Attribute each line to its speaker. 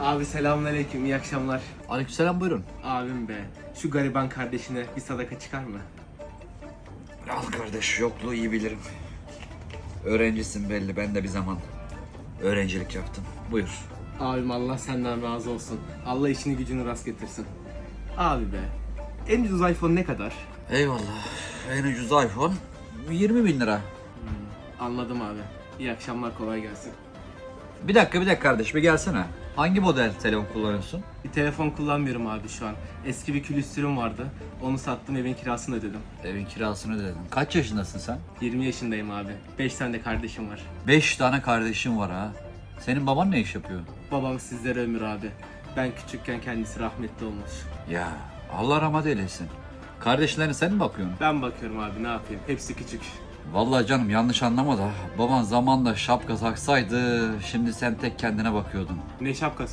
Speaker 1: Abi selamünaleyküm, iyi akşamlar.
Speaker 2: Aleykümselam buyurun.
Speaker 1: Abim be, şu gariban kardeşine bir sadaka çıkar mı?
Speaker 2: Al kardeş yokluğu iyi bilirim. Öğrencisin belli ben de bir zaman öğrencilik yaptım. Buyur.
Speaker 1: Abim Allah senden razı olsun. Allah işini gücünü rast getirsin. Abi be, en ucuz iPhone ne kadar?
Speaker 2: Eyvallah. En ucuz iPhone 20 bin lira.
Speaker 1: Anladım abi. İyi akşamlar, kolay gelsin.
Speaker 2: Bir dakika bir dakika kardeş bir gelsene. Hangi model telefon kullanıyorsun?
Speaker 1: Bir telefon kullanmıyorum abi şu an. Eski bir külüstürüm vardı. Onu sattım, evin kirasını ödedim.
Speaker 2: Evin kirasını ödedin. Kaç yaşındasın sen?
Speaker 1: 20 yaşındayım abi. 5 tane de kardeşim var.
Speaker 2: 5 tane kardeşim var ha. Senin baban ne iş yapıyor?
Speaker 1: Babam sizlere ömür abi. Ben küçükken kendisi rahmetli olmuş.
Speaker 2: Ya Allah rahmet eylesin. Kardeşlerine sen mi bakıyorsun?
Speaker 1: Ben bakıyorum abi ne yapayım. Hepsi küçük.
Speaker 2: Vallahi canım yanlış anlama da baban zamanla şapka taksaydı şimdi sen tek kendine bakıyordun.
Speaker 1: Ne şapkası?